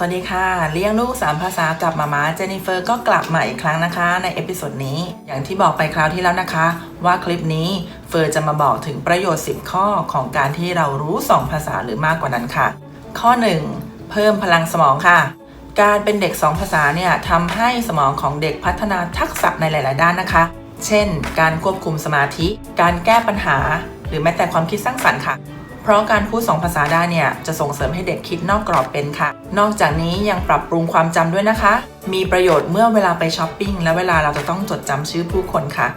สวัสดีค่ะ เลี้ยงลูก 3 ภาษากับมาม่าเจนนิเฟอร์ก็กลับมาอีกครั้งนะคะ ในเอพิโซดนี้ อย่างที่บอกไปคราวที่แล้วนะคะ ว่าคลิปนี้เฟอร์จะมาบอกถึงประโยชน์ 10 ข้อของการที่เรารู้ 2 ภาษาหรือมากกว่านั้นค่ะ ข้อ 1 เพิ่มพลังสมองค่ะ การเป็นเด็ก 2 ภาษาเนี่ยทำให้สมองของเด็กพัฒนาทักษะในหลาย ๆ ด้านนะคะ เช่น การควบคุมสมาธิ การแก้ปัญหา หรือแม้แต่ความคิดสร้างสรรค์ค่ะ ราะการพูด 2 ภาษาได้เนี่ยจะส่งเสริมให้เด็กคิดนอกกรอบเป็นค่ะ นอกจากนี้ยังปรับปรุงความจำด้วยนะคะ มีประโยชน์เมื่อเวลาไปช้อปปิ้งและเวลาเราจะต้องจดจำชื่อผู้คนค่ะ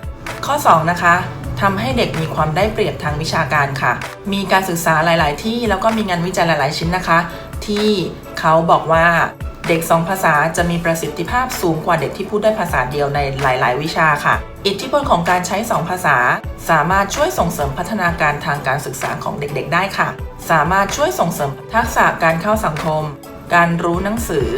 ข้อ 2 นะคะทำให้เด็กมีความได้เปรียบทางวิชาการค่ะ มีการศึกษาหลาย ๆ ที่แล้วก็มีงานวิจัยหลาย ๆ ชิ้นนะคะ ที่เขาบอกว่า เด็ก 2 ภาษาจะมีประสิทธิภาพสูงกว่าเด็กที่พูดได้ภาษาเดียวในหลาย ๆ วิชาค่ะ อิทธิพลของการใช้ 2 ภาษา สามารถช่วยส่งเสริมพัฒนาการทางการศึกษาของเด็ก ๆ ได้ค่ะ สามารถช่วยส่งเสริมทักษะการเข้าสังคม การรู้หนังสือ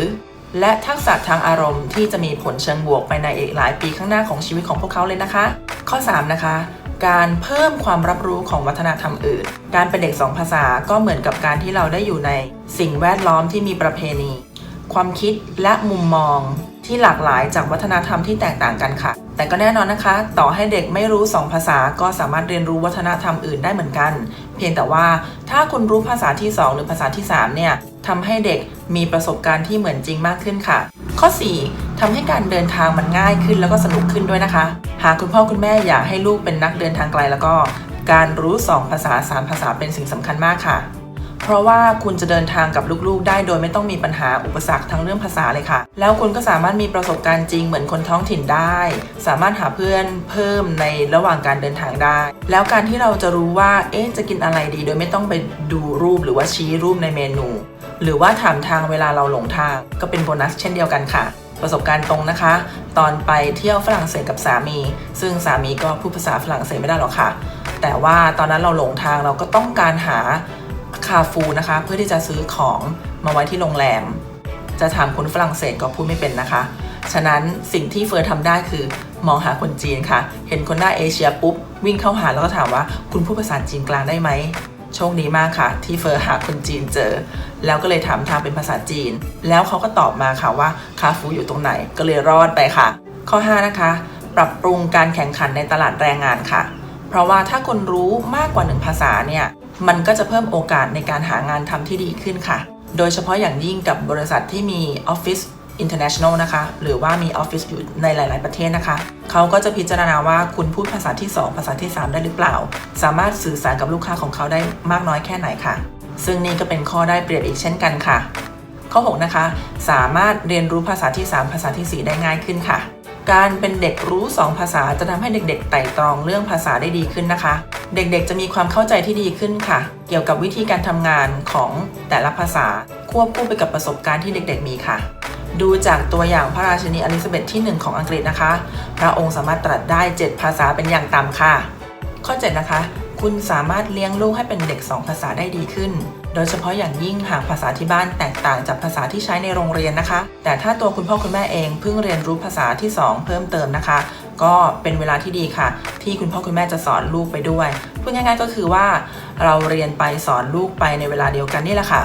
และทักษะทางอารมณ์ที่จะมีผลเชิงบวกไปในอีกหลายปีข้างหน้าของชีวิตของพวกเขาเลยนะคะ ข้อ 3 นะคะการเพิ่มความรับรู้ของวัฒนธรรมอื่น การเป็นเด็กสองภาษาก็เหมือนกับการที่เราได้อยู่ในสิ่งแวดล้อมที่มีประเพณี ความคิดและมุมมองที่หลากหลายจากวัฒนธรรมที่แตกต่างกันค่ะ แต่ก็แน่นอนนะคะ ต่อให้เด็กไม่รู้ 2 ภาษาก็สามารถเรียนรู้วัฒนธรรมอื่นได้เหมือนกัน เพียงแต่ว่าถ้าคุณรู้ภาษาที่ 2 หรือภาษาที่ 3 เนี่ยทำให้เด็กมีประสบการณ์ที่เหมือนจริงมากขึ้นค่ะ ข้อ 4ทำให้การเดินทางมันง่ายขึ้นแล้วก็สนุกขึ้นด้วยนะคะ หากคุณพ่อคุณแม่อยากให้ลูกเป็นนักเดินทางไกลแล้วก็ การรู้ 2 ภาษา 3 ภาษาเป็นสิ่งสำคัญมากค่ะ เพราะว่าคุณจะเดินทางกับลูกๆ ได้โดยไม่ต้องมีปัญหาอุปสรรคทางเรื่องภาษาเลยค่ะ แล้วคุณก็สามารถมีประสบการณ์จริงเหมือนคนท้องถิ่นได้ สามารถหาเพื่อนเพิ่มในระหว่างการเดินทางได้ แล้วการที่เราจะรู้ว่าเอ๊ะจะกินอะไรดี โดยไม่ต้องไปดูรูปหรือว่าชี้รูปในเมนู หรือว่าถามทางเวลาเราหลงทาง ก็เป็นโบนัสเช่นเดียวกันค่ะ ประสบการณ์ตรงนะคะ ตอนไปเที่ยวฝรั่งเศสกับสามี ซึ่งสามีก็พูดภาษาฝรั่งเศสไม่ได้หรอกค่ะ แต่ว่าตอนนั้นเราหลงทางเราก็ต้องการหา คาฟูนะคะ เพื่อที่จะซื้อของมาไว้ที่โรงแรม จะถามคนฝรั่งเศสก็พูดไม่เป็นนะคะ ฉะนั้นสิ่งที่เฟิร์นทำได้คือมองหาคนจีนค่ะ เห็นคนหน้าเอเชียปุ๊บ วิ่งเข้าหาแล้วก็ถามว่าคุณพูดภาษาจีนกลางได้ไหมโชคดีมากค่ะ ที่เฟิร์หาคนจีนเจอ แล้วก็เลยถามทางเป็นภาษาจีน แล้วเขาก็ตอบมาค่ะว่าคาฟูอยู่ตรงไหนก็เลยรอดไปค่ะ ข้อ 5 นะคะ ปรับปรุงการแข่งขันในตลาดแรงงานค่ะ เพราะว่าถ้าคนรู้มากกว่าหนึ่งภาษาเนี่ย มันก็จะเพิ่มโอกาสในการหางานทำที่ดีขึ้นค่ะ โดยเฉพาะอย่างยิ่งกับบริษัทที่มีออฟฟิศ international นะคะ หรือว่ามีออฟฟิศอยู่ในหลาย ๆ ประเทศนะคะ เขาก็จะพิจารณาว่าคุณพูดภาษาที่ 2 ภาษาที่ 3 ได้หรือเปล่า สามารถสื่อสารกับลูกค้าของเขาได้มากน้อยแค่ไหนค่ะ ซึ่งนี่ก็เป็นข้อได้เปรียบอีกเช่นกันค่ะ ข้อ 6 นะคะ สามารถเรียนรู้ภาษาที่ 3 ภาษาที่ 4 ได้ง่ายขึ้นค่ะ การเป็นเด็กรู้ 2 ภาษาจะทำให้เด็ก ๆ ไต่ตรองเรื่องภาษาได้ดีขึ้นนะคะ เด็กๆ จะมีความเข้าใจที่ดีขึ้นค่ะ เกี่ยวกับวิธีการทำงานของแต่ละภาษา ควบคู่ไปกับประสบการณ์ที่เด็กๆ มีค่ะ ดูจากตัวอย่างพระราชินีอลิซาเบธที่ 1 ของอังกฤษนะคะ พระองค์สามารถตรัสได้ 7 ภาษาเป็นอย่างต่ำค่ะ ข้อ 7 นะคะ คุณสามารถเลี้ยงลูกให้เป็นเด็ก 2 ภาษาได้ดีขึ้น โดยเฉพาะอย่างยิ่งหากภาษาที่บ้านแตกต่างจากภาษาที่ใช้ในโรงเรียนนะคะ แต่ถ้าตัวคุณพ่อคุณแม่เองเพิ่งเรียนรู้ภาษาที่ 2 เพิ่มเติมนะคะ ก็เป็นเวลาที่ดีค่ะ ที่คุณพ่อคุณแม่จะสอนลูกไปด้วยพูดง่ายๆก็คือว่าเราเรียนไปสอนลูกไปในเวลาเดียวกันนี่แหละค่ะ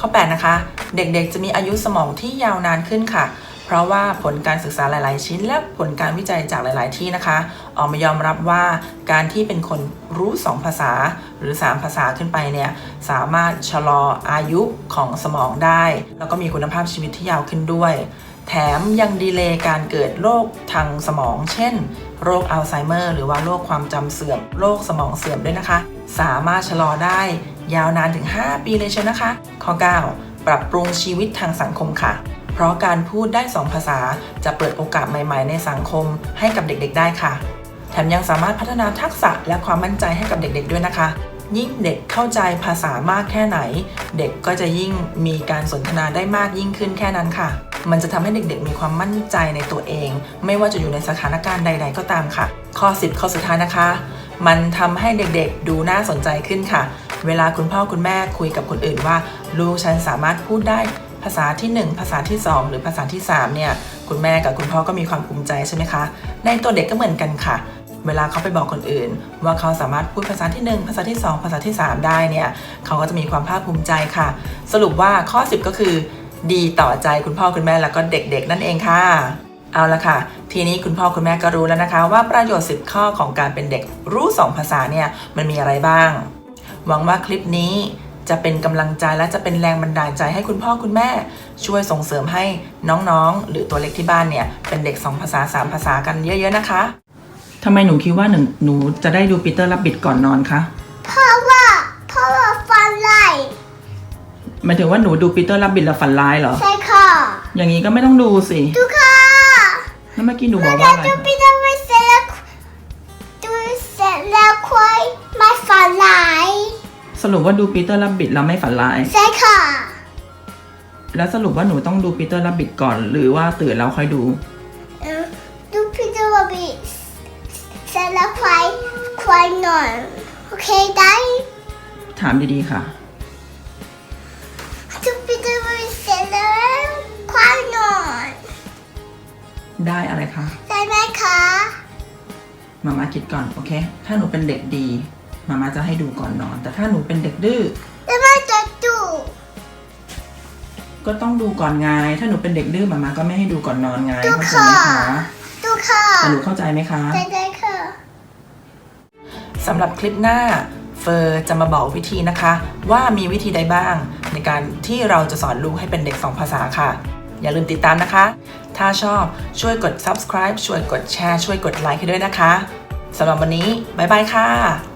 ข้อ 8 นะคะ เด็กๆ จะมีอายุสมองที่ยาวนานขึ้นค่ะ เพราะว่าผลการศึกษาหลาย ๆ ชิ้น และผลการวิจัยจากหลาย ๆ ที่นะคะ ออกมายอมรับว่าการที่เป็นคนรู้ 2 ภาษาหรือ 3 ภาษาขึ้นไปเนี่ยสามารถชะลออายุของสมองได้ แล้วก็มีคุณภาพชีวิตที่ยาวขึ้นด้วย แถมยังดีเลย์การเกิดโรคทางสมอง เช่น โรคอัลไซเมอร์ หรือว่าโรคความจำเสื่อม โรคสมองเสื่อมด้วยนะคะ สามารถชะลอได้ยาวนานถึง 5 ปีเลยเชียวนะคะ ข้อ 9 ปรับปรุงชีวิตทางสังคมค่ะ เพราะการพูดได้ 2 ภาษาจะเปิดโอกาสใหม่ๆ ในสังคมให้กับเด็กๆ ได้ค่ะ แถมยังสามารถพัฒนาทักษะและความมั่นใจให้กับเด็กๆ ด้วยนะคะ ยิ่งเด็กเข้าใจภาษามากแค่ไหน เด็กก็จะยิ่งมีการสนทนาได้มากยิ่งขึ้นแค่นั้นค่ะ มันจะทำให้เด็กๆ มีความมั่นใจในตัวเอง ไม่ว่าจะอยู่ในสถานการณ์ใด ๆ ก็ตามค่ะ ข้อ 10 ข้อสุดท้ายนะคะ มันทำให้เด็กๆ ดูน่าสนใจขึ้นค่ะ เวลาคุณพ่อคุณแม่คุยกับคนอื่นว่า ลูกฉันสามารถพูดได้ภาษาที่ 1 ภาษาที่ 2 หรือภาษาที่ 3 เนี่ย คุณแม่กับคุณพ่อก็มีความภูมิใจใช่ไหมคะ ในตัวเด็กก็เหมือนกันค่ะ เวลาเขาไปบอกคนอื่น ว่าเขาสามารถพูดภาษาที่ 1 ภาษาที่ 2 ภาษาที่ 3 ได้เนี่ย เขาก็จะมีความภาคภูมิใจค่ะ สรุปว่าข้อ 10 ก็คือ ดีต่อใจคุณพ่อคุณแม่แล้วก็เด็กๆ นั่นเองค่ะ เอาละค่ะ ทีนี้คุณพ่อคุณแม่ก็รู้แล้วนะคะ ว่าประโยชน์ 10 ข้อของการเป็นเด็กรู้สองภาษาเนี่ยมันมีอะไรบ้าง หวังว่าคลิปนี้จะเป็นกำลังใจและจะเป็นแรงบันดาลใจให้คุณพ่อคุณแม่ ช่วยส่งเสริมให้น้องๆ หรือตัวเล็กที่บ้านเนี่ยเป็นเด็ก 2 ภาษา 3 ภาษากันเยอะๆนะคะทำไมหนูคิดว่าหนึ่งหนูจะได้ดูปีเตอร์ลับบิดก่อนนอนคะ เพราะว่า หมายถึงว่าหนูดูปีเตอร์ลับบิดแล้วฝันร้ายเหรอ ใช่ค่ะอย่างนี้ก็ไม่ต้องดูสิดูค่ะแล้วเมื่อกี้หนูบอกแล้ว่าวอะไรดูคะปีเตอร์ไปเสร็จแล้วดูเสร็จแล้วค่อยมาฟันไหลสรุปว่าดูปีเตอร์ลับบิดแล้วไม่ฝันร้าย ใช่ค่ะ แล้วสรุปว่าหนูต้องดูปีเตอร์ลับบิดก่อนหรือว่าตื่นแล้วค่อยดูเออดูปีเตอร์ไปเสร็จแล้วค่อยค่อยนอนโอเคได้ถามดีๆค่ะ เสร็จแล้วค่อยนอนได้อะไรคะได้ไหมคะมามาคิดก่อน โอเค ถ้าหนูเป็นเด็กดี มามาจะให้ดูก่อนนอน แต่ถ้าหนูเป็นเด็กดื้อได้ไหมจะดูก็ต้องดูก่อนไง ถ้าหนูเป็นเด็กดื้อมามาก็ไม่ให้ดูก่อนนอนไงดูเข้าใจค่ะไหมคะดูค่ะแต่หนูเข้าใจไหมคะได้ได้ค่ะ สำหรับคลิปหน้าเฟอร์จะมาบอกวิธีนะคะ ว่ามีวิธีใดบ้าง ในการที่เราจะสอนลูกให้เป็นเด็ก 2 ภาษาค่ะ อย่าลืมติดตามนะคะ ถ้าชอบช่วยกด subscribe ช่วยกดแชร์ช่วยกดไลค์ให้ด้วยนะคะสำหรับวันนี้ บ๊ายบายค่ะ